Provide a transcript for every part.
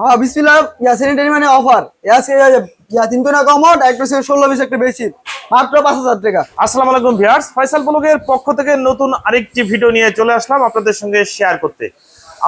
হ্যাঁ বিসমিল্লাহ ইয়া স্যানিটারি মানে অফার আজকে ইয়া তিন না কমট একটা হচ্ছে ষোলো বিশ একটা বেশি। মাত্র পাঁচ হাজার টাকা। আসসালামু আলাইকুম ভিউয়ার্স, ফয়সাল ব্লগের পক্ষ থেকে নতুন আরেকটি ভিডিও নিয়ে চলে আসলাম আপনাদের সঙ্গে শেয়ার করতে।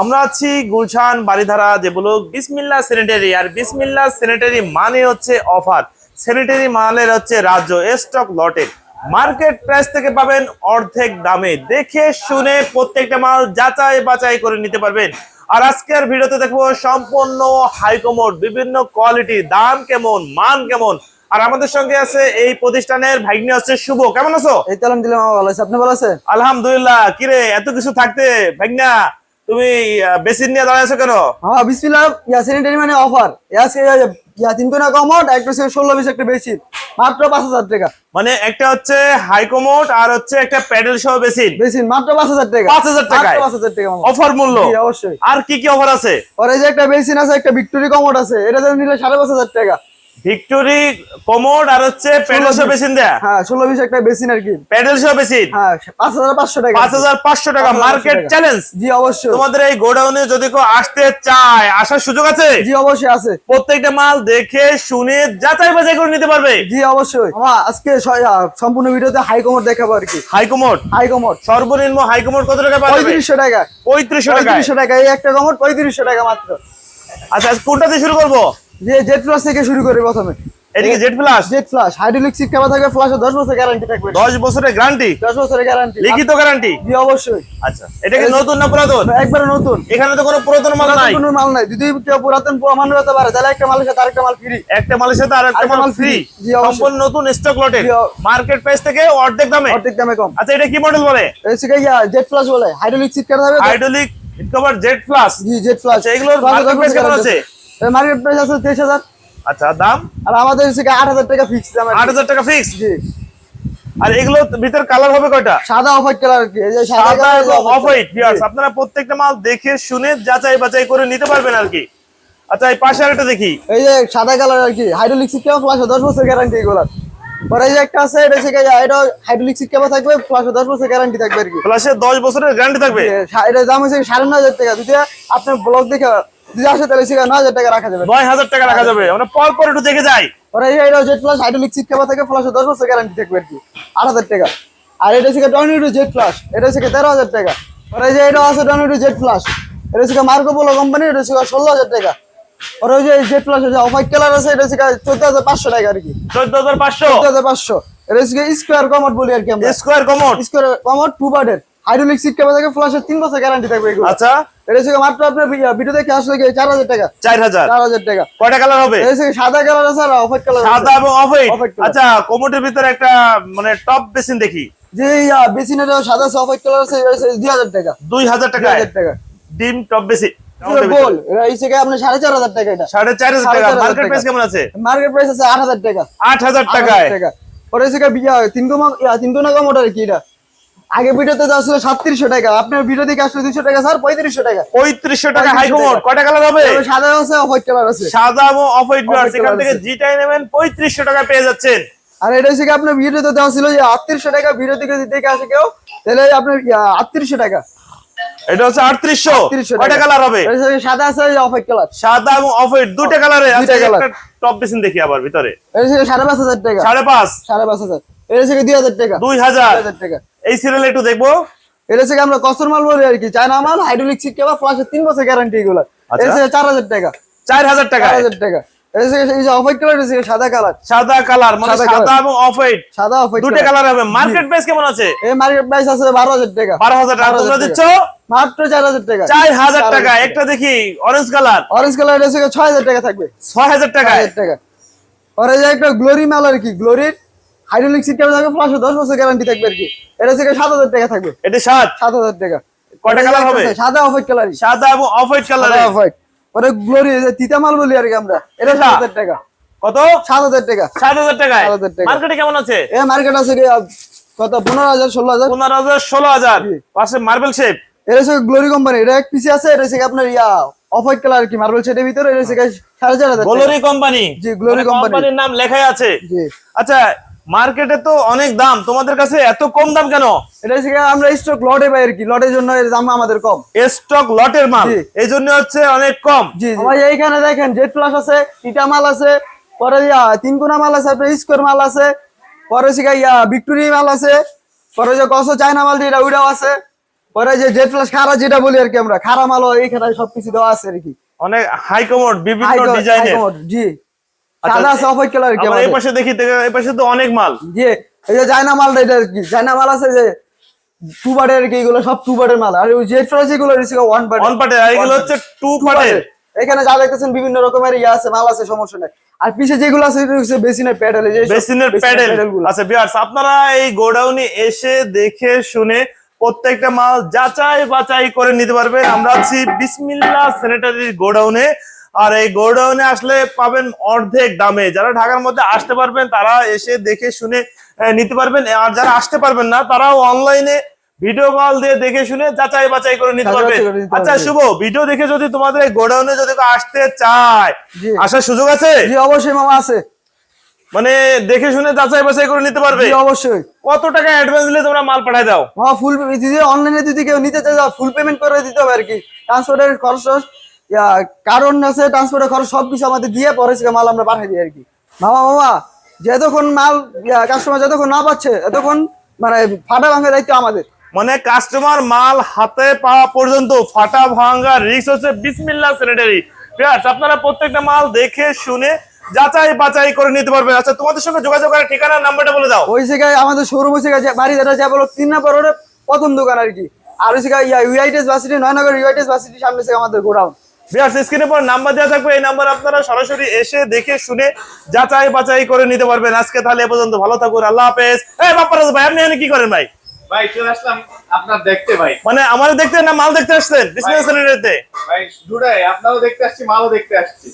আমরা আছি গুলশান বাড়িধারা যে ব্লগ বিসমিল্লাহ স্যানিটারি আর বিসমিল্লাহ স্যানিটারি মানে হচ্ছে অফার স্যানিটারি মালের হচ্ছে রাজ্য স্টক লটেড মার্কেট প্রাইস থেকে পাবেন অর্ধেক দামে। দেখে শুনে প্রত্যেকটা মাল যাচাই বাছাই করে নিতে পারবেন। আর আজকের ভিডিওতে দেখব সম্পূর্ণ হাইকমোড বিভিন্ন কোয়ালিটি দাম কেমন মান কেমন। আর আমাদের সঙ্গে আছে এই প্রতিষ্ঠানের ভাগ্নি হচ্ছে শুভ। কেমন আছো? এই তো আলহামদুলিল্লাহ ভালো আছে। আপনি ভালো আছেন? আলহামদুলিল্লাহ। কিরে এত কিছু থাকতে? ভাগ্না তুমি বেসিন নিয়ে দাঁড়াইছো কেন? হ্যাঁ বিসমিল্লাহ ইয়া স্যানিটারি মানে অফার। আজকে ইয়া তিন না কমট একটা হচ্ছে ষোলো বিশ একটা বেশি মাত্র পাঁচ হাজার টাকা। মানে একটা হচ্ছে হাইকমোড আর হচ্ছে একটা প্যাডেল সহ বেসিন মাত্র পাঁচ হাজার টাকা। পাঁচ হাজার টাকা পাঁচ হাজার টাকা অফার মূল্য? অবশ্যই। আর কি কি অফার আছে? আর এই যে একটা বেসিন আছে একটা ভিক্টোরি কমোড আছে এটা নিলে সাড়ে পাঁচ হাজার টাকা। ভিক্টোরি কমোড আর হচ্ছে প্যাডেল সহ বেসিন দেয়া। হ্যাঁ ষোলো বিশ একটা বেসিন আর কি। প্যাডেল সহ বেসিন। হ্যাঁ পাঁচ হাজার পাঁচশো টাকা। টাকা মার্কেট চ্যালেঞ্জ। জি অবশ্যই। তোমাদের এই গোডাউনে যদি কেউ আসতে চায় আসার সুযোগ আছে? জি অবশ্যই আছে। প্রত্যেকটা মাল দেখে শুনে যাচাই বাছাই করে নিতে পারবে। জি অবশ্যই। আমার আজকে সম্পূর্ণ ভিডিওতে হাই কমোড দেখাবো আর কি। হাই কমোড সর্বনিম্ন হাইকমোড কত টাকা পাবে পঁয়ত্রিশশো টাকা। পঁয়ত্রিশশো টাকা। পঁয়ত্রিশশো টাকা। এই একটা কমোড পঁয়ত্রিশশো টাকা মাত্র। আচ্ছা আজ কোনটা দিয়ে শুরু করব? যে ফ্লাশ থেকে শুরু করি প্রথমে। এদিকে Z plus? Flush hydraulic seat থাকবে ফ্লাশে দশ বছর গ্যারান্টি থাকবে। দশ বছরের গ্যারান্টি দশ বছরের গ্যারান্টি লিখিত গ্যারান্টি জি অবশ্যই। আচ্ছা। এটা কি নতুন না পুরাতন? একবারে নতুন। এখানে তো কোনো পুরাতন মাল নাই। কোনো মাল নাই। যদি কেউ পুরাতন হতে পারে তাহলে একটা মালের সাথে আরেকটা মাল ফ্রি একটা মালের সাথে আরেকটা মাল ফ্রি জি। সম্পূর্ণ নতুন স্টক লটে মার্কেট প্রাইস থেকে অর্ধেক দামে। অর্ধেক দামে কম। আচ্ছা এটা কি মডেল বলে? এসে ইয়া জেট ফ্লাশ বলে? হাইড্রোলিক সিট কেমন থাকবে hydraulic cover Z plus G jet flush আচ্ছা, এগুলোর price কেমন আছে? মার্কেট প্রাইস আছে তেইশ হাজার। আচ্ছা দাম? আর আমাদের হচ্ছে আট হাজার টাকা ফিক্স। আট হাজার টাকা ফিক্স জি। আর এগুলো ভিতর কালার হবে কয়টা? সাদা অফ হোয়াইট কালার কি এই যে সাদা অফ হোয়াইট। আপনারা প্রত্যেকটা মাল দেখে শুনে যাচাই বাছাই করে নিতে পারবেন আর কি। আচ্ছা এই পাশে আরেকটা দেখি। এই যে সাদা কালার আর কি হাইড্রোলিক সিট কেমন ফ্লাশ দশ বছর গ্যারান্টি এগুলো পরে এই যে একটা আছে এটা গিয়ে এটা হাইড্রোলিক সিট কেমন থাকবে ফ্লাশ দশ বছর গ্যারান্টি থাকবে আর কি। প্লাসে দশ বছরের গ্যারান্টি থাকবে? এ, সা- এটার দাম হচ্ছে সাড়ে নয় হাজার টাকা। যদি আপনার ব্লগ দেখে আসে তাহলে সেখানে নয় হাজার টাকা রাখা যাবে। নয় হাজার টাকা রাখা যাবে। আমরা পর পর একটু দেখে যাই পরে এই যে জেট ফ্লাশ হাইড্রোলিক সিট কেমন থাকে ফ্লাশ দশ বছর গ্যারান্টি থাকবে আর কি। আট হাজার টাকা। আর এটা হচ্ছে টর্নেডো জেট ফ্লাশ এটা হচ্ছে তেরো হাজার টাকা। পরে যে এটা আছে টর্নেডো জেট ফ্লাশ এটা হচ্ছে মার্কো পোলো কোম্পানি এটা ষোলো হাজার টাকা। ওই যে জেট ফ্লাশ হোয়াইট কালার আছে এটা চোদ্দ হাজার পাঁচশো টাকা আর কি। চোদ্দ হাজার পাঁচশো। চোদ্দ হাজার পাঁচশো। এটা স্কোয়ার কমট বলি আর কি আমরা। Square commode square commode two বার্ডের hydraulic seat কেমন থাকে ফ্লাশের তিন বছর গ্যারান্টি থাকবে আচ্ছা। এটা হচ্ছে মাত্র আপনার ভিডিও দেখে আসলে কি চার হাজার টাকা? টাকা। কয়টা কালার হবে? এটা হচ্ছে সাদা কালার আছে আর অফ হোয়াইট কালার সাদা এবং অফ হোয়াইট আচ্ছা কোমোটের ভিতরে একটা মানে টপ বেসিন দেখি। যে বেসিনের সাদা অফ হোয়াইট কালার আছে এটা হচ্ছে দুই হাজার টাকা। টাকা। টাকা। ডিম টপ বেসিন গোল এটা টাকা এটা। মার্কেট প্রাইস কেমন আছে? মার্কেট প্রাইস আছে টাকায়। বিয়া তিন তিন ওটার কি এটা? আগে ভিডিওতে দেওয়া ছিল সাতত্রিশশো টাকা। আপনার ভিডিও দেখে আসলে দুইশো টাকা স্যার পঁয়ত্রিশশো টাকা। পঁয়ত্রিশশো টাকা 3500 হাই কোমোড। টাকা। কয়টা কালার হবে? সাদা আছে অফ হোয়াইট কালার আছে। সাদা এবং অফ হোয়াইট Off-white সেখান থেকে জিটাই নেবেন পঁয়ত্রিশশো টাকা পেয়ে যাচ্ছেন। আর এটা হচ্ছে কি আপনার ভিডিওতে দেওয়া ছিল যে আটত্রিশশো টাকা ভিডিও থেকে যদি দেখে আসে কেউ তাহলে আপনার আটত্রিশশো টাকা। এটা হচ্ছে আটত্রিশশো। 3800 কয়টা কালার হবে? সাদা আছে অফ হোয়াইট কালার সাদা এবং অফ হোয়াইট দুইটা কালারে আছে টপ বেসিন দেখি আবার ভিতরে। সাড়ে পাঁচ হাজার টাকা। সাড়ে পাঁচ। সাড়ে পাঁচ হাজার। এটা হচ্ছে দুই হাজার টাকা। দুই হাজার টাকা। এই সিরিয়াল একটু দেখব। এটা হচ্ছে কি আমরা কসর মাল বলি আর কি। চায়না মাল হাইড্রোলিক সিট কেবা ফ্লাশের তিন বছর গ্যারান্টি এগুলো আচ্ছা। এটা হচ্ছে চার হাজার টাকা। চার হাজার টাকা হাজার টাকা। সাদা কালার সাদা কালার মানে সাদা সাদা এবং অফ হোয়াইট সাদা অফ হোয়াইট দুটো কালার হবে। মার্কেট প্রাইস কেমন আছে? এই মার্কেট প্রাইস আছে বারো হাজার টাকা। বারো হাজার টাকা। তোমরা টাকা। দিচ্ছ? মাত্র চার হাজার টাকা। চার হাজার টাকা। একটা দেখি অরেঞ্জ কালার অরেঞ্জ কালার এটা টাকা থাকবে। ছয় হাজার টাকা হাজার টাকা। আর এই যে একটা গ্লোরি মাল আর কি গ্লোরির হাইড্রোলিক সিট কেবা থাকবে ফ্লাশে দশ বছর গ্যারান্টি থাকবে আর কি। এটা সাত হাজার টাকা থাকবে। এটা সাত? সাত হাজার টাকা। কয়টা কালার হবে? সাদা অফ হোয়াইট কালারই সাদা এবং off white colour off white পরে গ্লোরি তিতা মাল বলি আর কি আমরা। এটা এটা? সাত হাজার টাকা। কত? সাত হাজার টাকা। সাত হাজার টাকায়? 7,000 টাকা। মার্কেটে কেমন আছে? এ মার্কেট আছে কত? পনেরো হাজার ষোলো হাজার। পনেরো হাজার ষোলো হাজার। পাশে মার্বেল শেপ এটা হচ্ছে গ্লোরি কোম্পানি এটা এক পিসি আছে এটা হচ্ছে আপনার ইয়া অফ হোয়াইট কালার কি মার্বেল সেটের ভিতরে এটা হচ্ছে টাকা। গোলরি কোম্পানি জি, company। কোম্পানির নাম লেখাই আছে। জি। আচ্ছা মার্কেটে তো অনেক দাম। তোমাদের কাছে এত কম দাম কেন? এটা আমরা স্টক লটে পাই আর কি। লটের জন্য এর দাম আমাদের কম। স্টক লটের মাল। এই জন্য হচ্ছে অনেক কম। জি ভাই এইখানে দেখেন জেড প্লাস আছে ইটা মাল আছে পরে তিন কোনা মাল আছে আপনার স্কোয়ার মাল আছে পরে হচ্ছে গিয়ে ইয়া ভিক্টোরি মাল আছে পরে যে কসো চায়না মাল যেটা ওইটাও আছে পরে যে জেড প্লাস খারা যেটা বলি আর কি আমরা খারা মালও এইখানে সবকিছু দেওয়া আছে আর কি। অনেক হাই কমোড বিভিন্ন ডিজাইনের জি। সাদা হোয়াইট কালার কি আবার এই পাশে দেখি এই পাশে তো অনেক মাল। জি এই যে চায়না মালটা এটা আর কি। চায়না মাল আছে যে টু কি এগুলো সব টু মাল। আর ওই জেড প্লাস এগুলো ওয়ান পার্টের আর এগুলো হচ্ছে টু পার্টের এখানে যা দেখতেছেন বিভিন্ন রকমের ইয়ে আছে মাল আছে সমস্যা নাই। আর পিছে যেগুলো আছে এটা হচ্ছে বেসিনের প্যাডেল বেসিনের প্যাডেল আচ্ছা বিয়ার্স আপনারা এই গোডাউনে এসে দেখে শুনে প্রত্যেকটা মাল যাচাই বাছাই করে নিতে পারবেন। আমরা আছি বিসমিল্লা স্যানিটারি গোডাউনে। আর এই গোডাউনে আসলে পাবেন অর্ধেক দামে। যারা ঢাকার মধ্যে আসতে পারবেন তারা এসে দেখে শুনে নিতে পারবেন। আর যারা আসতে পারবেন না তারাও অনলাইনে ভিডিও কল দিয়ে দেখে শুনে যাচাই বাছাই করে নিতে নিতে আচ্ছা শুভ ভিডিও দেখে যদি তোমাদের গোডাউনে যদি আসতে চায় আসার সুযোগ আছে? জি অবশ্যই মামা আছে। মানে দেখে শুনে যাচাই বাছাই করে নিতে পারবে? অবশ্যই। কত টাকা অ্যাডভান্স দিলে তোমরা মাল পাঠায় দাও? ফুল যদি অনলাইনে যদি কেউ নিতে চায় ফুল পেমেন্ট করে দিতে হবে আর কি। ট্রান্সপোর্টের খরচ কারণ আছে ট্রান্সপোর্টের খরচ সবকিছু আমাদের দিয়ে পরে সে মাল আমরা পাঠিয়ে দিই আর কি। মামা মামা যতক্ষণ মাল কাস্টমার যতক্ষণ না পাচ্ছে এতক্ষণ মানে ফাটা ভাঙার দায়িত্ব আমাদের। মানে কাস্টমার মাল হাতে পাওয়া পর্যন্ত ফাটা ভাঙা রিক্স হচ্ছে বিসমিল্লাহ স্যানিটারি আপনারা প্রত্যেকটা মাল দেখে শুনে যাচাই বাছাই করে নিতে পারবেন। আচ্ছা তোমাদের সঙ্গে যোগাযোগ করার ঠিকানা নাম্বারটা বলে দাও। ওই জায়গায় আমাদের শোরুম হচ্ছে গেছে বাড়ি যেটা যা বলো তিন নাম্বার প্রথম দোকান আর কি। আর ওই জায়গায় ইয়া ইউআইটিএস ভার্সিটি নয়নগর ইউআইটিএস ভার্সিটির সামনে থেকে আমাদের গোডাউন। ভিউয়ার্স স্ক্রিনে পর নাম্বার দেওয়া থাকবে। এই নাম্বার আপনারা সরাসরি এসে দেখে শুনে যাচাই বাছাই করে নিতে পারবেন। আজকে তাহলে এ পর্যন্ত ভালো থাকুন। আল্লাহ হাফেজ। এই বাপ্পারাজ ভাই আপনি এখানে কি করেন ভাই? ভাই চলে আসলাম আপনার দেখতে ভাই। মানে আমার দেখতে না মাল দেখতে আসছেন? বিসমিল্লাহ ভাই দুটাই আপনারও দেখতে আসছি মালও দেখতে আসছি।